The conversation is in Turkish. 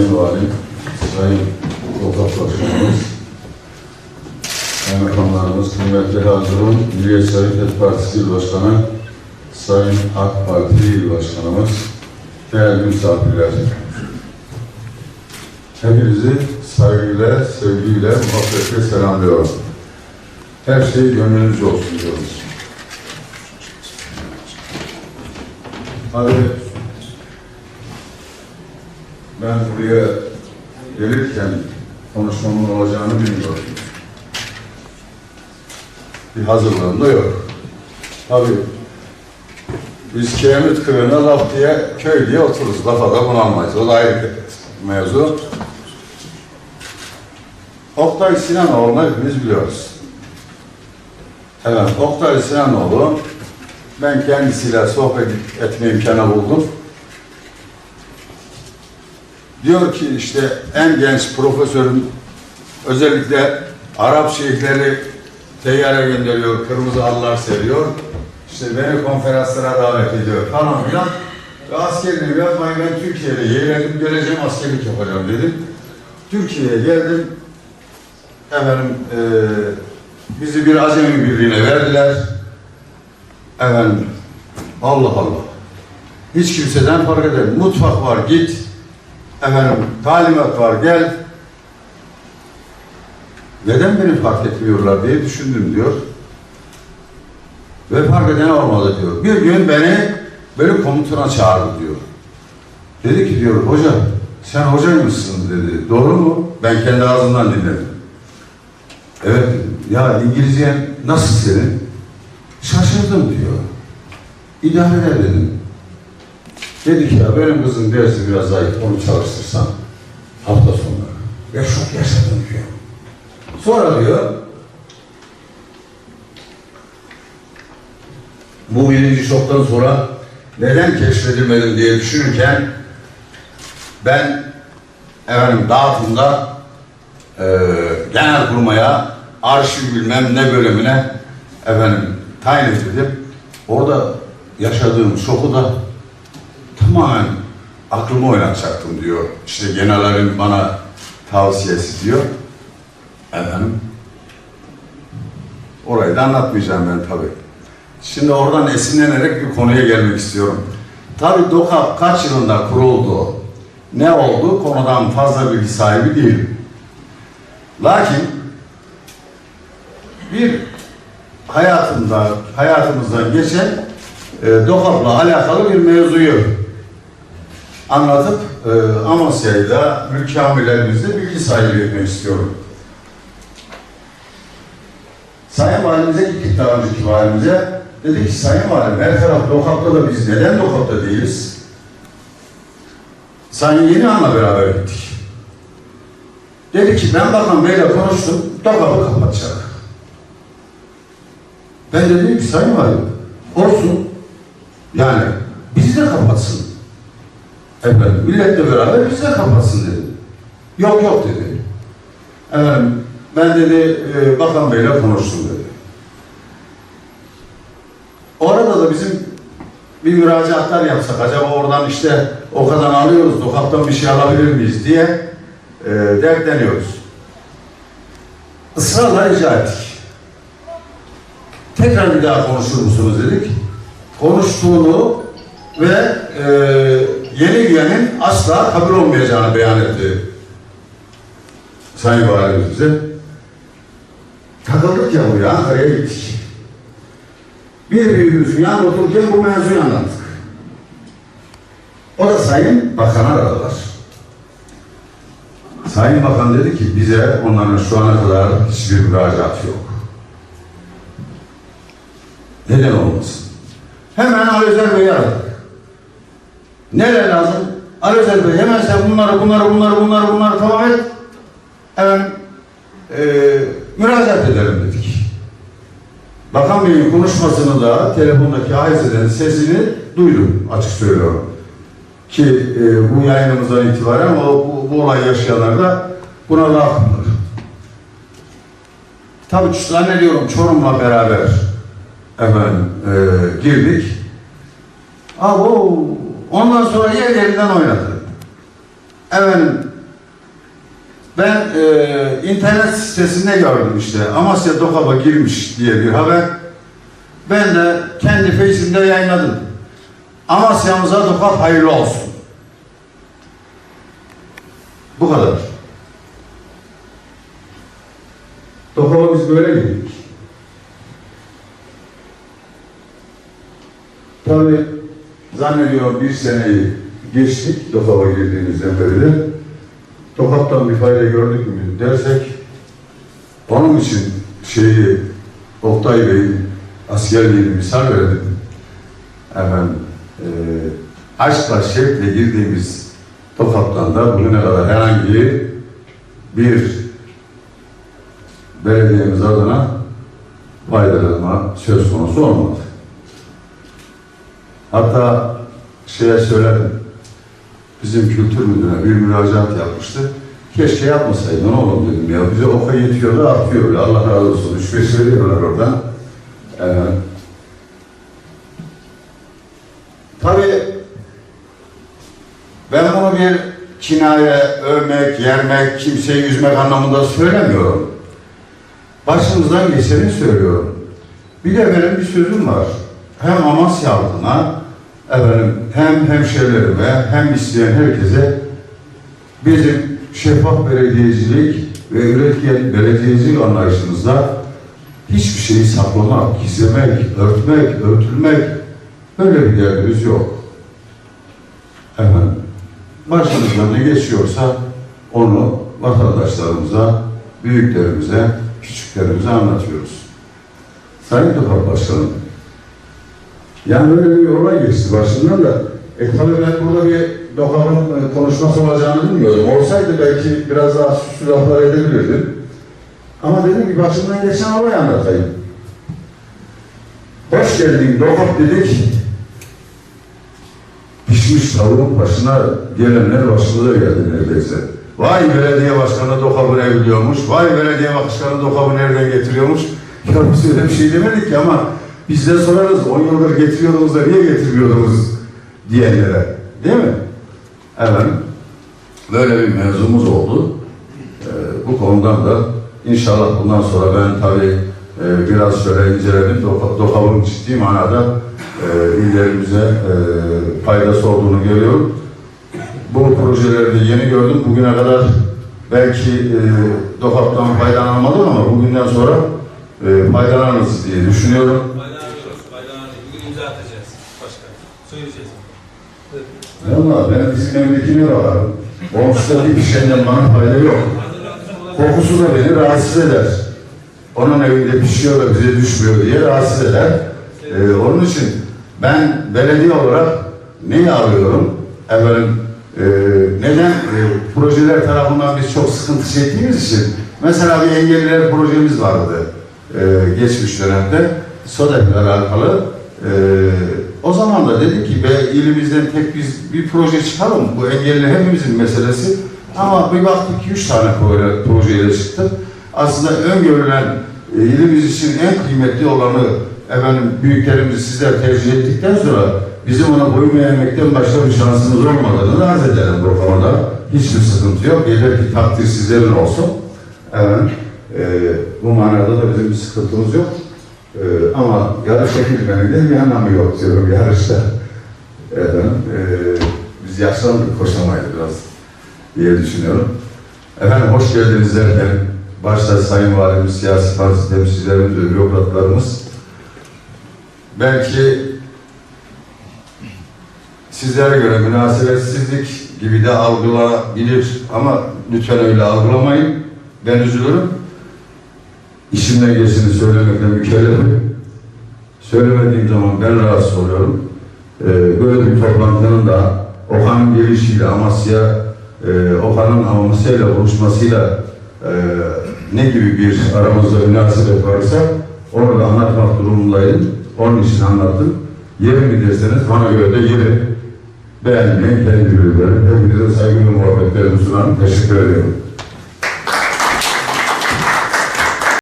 Sayın Valim, Sayın Tokat Başkanımız, Kaymakamlarımız, kıymetli hazırın, Milliyetçi Hareket Partisi İl Başkanı, Sayın AK Parti İl Başkanımız, değerli misafirler. Hepinizi saygıyla, sevgiyle, muhabbetle selamlıyorum. Her şey gönlünüzce olsun diyoruz. Hadi ben buraya gelirken konuşmamın olacağını bilmiyordum. Bir hazırlığım da yok. Tabii biz kiremit kırığına laf diye, köy diye otururuz. Lafa da bunalmayız. O da ayrı mevzu. Oktay Sinanoğlu'nu hepimiz biliyoruz. Evet, Oktay Sinanoğlu, ben kendisiyle sohbet etme imkanı buldum. Diyor ki işte en genç profesörün özellikle Arap şeyhleri teyyare gönderiyor, kırmızı halılar seriyor. İşte beni konferanslara davet ediyor falan filan. Ve askerliğimi yapmayın ben Türkiye'de yeğlenim geleceğim askerlik yapacağım dedim. Türkiye'ye geldim. Efendim eee bizi bir acemi birliğine verdiler. Efendim Allah Allah. Hiç kimseden fark eder. Mutfak var git. Efendim talimat var gel. Neden beni fark etmiyorlar diye düşündüm diyor. Ve fark eden olmadı diyor. Bir gün beni böyle komutana çağırdı diyor. Dedi ki diyor hoca sen hocaymışsın dedi. Doğru mu? Ben kendi ağzından dinledim. Evet. Ya İngilizcen nasıl senin? Şaşırdım diyor. İdare eder dedim. Dedi ki ya benim kızın dersi biraz zayıf onu çalıştırsam hafta sonları. Ve şok yaşadım diyor. Sonra diyor bu birinci şoktan sonra neden keşfedilmedim diye düşünürken ben efendim dağıtımda e, genel kurmaya arşiv bilmem ne bölümüne efendim tayin edildim. Orada yaşadığım şoku da tamamen aklımı oynatacaktım diyor. İşte generalin bana tavsiyesi diyor. Efendim. Orayı da anlatmayacağım ben tabii. Şimdi oradan esinlenerek bir konuya gelmek istiyorum. Tabii DOKAP kaç yılında kuruldu, ne oldu konudan fazla bilgi sahibi değilim. Lakin bir hayatımda, hayatımızdan geçen e, DOKAP'la alakalı bir mevzuyu anlatıp e, Amasya'yla, mülkamillerimizle bilgi sahibi etmek istiyorum. Sayın Valimize gittik daha önceki valimize. Dedi ki Sayın Valim her taraf lokapta da biz neden lokapta değiliz? Sayın Yeni Han'la beraber gittik. Dedi ki ben bakan beyle konuştum, lokapı kapatacak. Ben de dedim ki Sayın Valim olsun yani bizi de kapatsın. Efendim milletle beraber bizi de dedi. Yok yok dedi. Efendim ben dedi e, bakan beyle konuştum dedi. Orada da bizim bir müracaatlar yapsak acaba oradan işte o kadar alıyoruz, dokaptan bir şey alabilir miyiz diye e, dertleniyoruz. Israrla rica ettik. Tekrar bir daha konuşur musunuz dedik. Konuştuğunu ve e, yeni üyenin asla kabul olmayacağını beyan etti Sayın Valimiz bize. Takıldık ya buraya, Ankara'ya gittik. Bir büyüğümüzün yanında otururken bu mevzuyu anlattık. O da Sayın Bakan'a aradılar. Sayın Bakan dedi ki bize onların şu ana kadar hiçbir müracaat yok. Neden olmasın? Hemen Ali Özer Bey'i aradık. Neler lazım? Ali Özer Bey hemen sen bunları bunları bunları bunları bunları tamam et. Hemen eee müracaat edelim dedik. Bakan Bey'in konuşmasını da telefondaki Ayze'den sesini duydum açık söylüyorum. Ki e, bu yayınımızdan itibaren o, bu, bu olay yaşayanlar da buna lafındır. Tabii zannediyorum Çorum'la beraber efendim e, girdik. Aa, o, ondan sonra yer yerinden oynadı. Efendim, ben e, internet sitesinde gördüm işte Amasya Dokap'a girmiş diye bir haber. Ben de kendi Face'imde yayınladım. Amasya'mıza Dokap hayırlı olsun. Bu kadar. Dokap'a biz böyle girdik. Tabii zannediyorum bir seneyi geçtik Dokap'a girdiğimizden beri de. Tokat'tan bir fayda gördük mü dersek onun için şeyi Oktay Bey'in askerliğini misal verdim. Efendim, e, aşkla şevkle girdiğimiz Tokat'tan da bugüne kadar herhangi bir belediyemiz adına faydalanma söz konusu olmadı. Hatta şeye söyledim, bizim kültür müdürüne bir müracaat yapmıştı. Keşke yapmasaydın oğlum dedim ya. Bize oka yetiyor da atıyor. Allah razı olsun. Üç beş veriyorlar oradan. Ee, tabii ben bunu bir kinaye, övmek, yermek, kimseyi üzmek anlamında söylemiyorum. Başımızdan geçeni söylüyorum. Bir de benim bir sözüm var. Hem Amasya halkına, efendim, hem hemşehrilerime, hem isteyen herkese bizim şeffaf belediyecilik ve üretken belediyecilik anlayışımızda hiçbir şeyi saklamak, gizlemek, örtmek, örtülmek böyle bir derdimiz yok. Efendim, başımızdan ne geçiyorsa onu vatandaşlarımıza, büyüklerimize, küçüklerimize anlatıyoruz. Sayın Topak Başkanım, yani böyle bir olay geçti başından da. E tabii ben burada bir Dokap'ın e, konuşması olacağını bilmiyordum. Olsaydı belki biraz daha süslü laflar edebilirdim. Ama dedim ki başımdan geçen olayı anlatayım. Hoş geldin Dokap dedik. Pişmiş tavuğun başına gelenler başımıza geldi neredeyse. Vay belediye başkanı Dokap'ı ne biliyormuş, vay belediye başkanı Dokap'ı nereden getiriyormuş. Ya biz öyle bir şey demedik ki ama biz de sorarız, 10 yıldır getiriyordunuz da niye getirmiyordunuz diyenlere. Değil mi? Efendim, böyle bir mevzumuz oldu. Ee, bu konudan da inşallah bundan sonra ben tabii e, biraz şöyle inceledim. Doka- Dokap'ın ciddi manada e, illerimize e, faydası olduğunu görüyorum. Bu projeleri de yeni gördüm. Bugüne kadar belki e, Dokap'tan faydalanmadım ama bugünden sonra e, faydalanırız diye düşünüyorum. Söyleyeceğiz. Valla ben bizim evdekine bakarım. Komşuda bir şeyden bana fayda yok. Kokusu da beni rahatsız eder. Onun evinde pişiyor da bize düşmüyor diye rahatsız eder. Ee, onun için ben belediye olarak neyi arıyorum? Efendim, e, neden e, projeler tarafından biz çok sıkıntı çektiğimiz için mesela bir engelliler projemiz vardı e, geçmiş dönemde SODEP'le alakalı. E, o zaman da dedik ki be ilimizden tek biz bir proje çıkalım. Bu engelli hepimizin meselesi. Ama bir baktık ki üç tane proje, projeyle çıktık. Aslında öngörülen e, ilimiz için en kıymetli olanı efendim büyüklerimiz sizler tercih ettikten sonra bizim ona boyun eğmekten başka bir şansımız olmadığını arz edelim bu konuda. Hiçbir sıkıntı yok. Yeter ki takdir sizlerin olsun. Evet. E, bu manada da bizim bir sıkıntımız yok. E, ama yarış çekilmenin de bir anlamı yok diyorum yarışta. Efendim, e, biz yaşlandık koşamayız biraz diye düşünüyorum. Efendim hoş geldiniz derken başta Sayın Valimiz, siyasi parti temsilcilerimiz ve bürokratlarımız belki sizlere göre münasebetsizlik gibi de algılanabilir ama lütfen öyle algılamayın. Ben üzülürüm. İşimden geçini söylemekle mükellefim. Söylemediğim zaman ben rahatsız oluyorum. Ee, böyle bir toplantının da Okan'ın gelişiyle Amasya, e, Okan'ın Amasya'yla buluşmasıyla e, ne gibi bir aramızda münasebet varsa onu da anlatmak durumundaydım. Onun için anlattım. Yeri mi derseniz bana göre de yeri beğenmeyin kendi bilgilerim. Hepinize saygı ve muhabbetlerimi sunarım. Teşekkür ediyorum.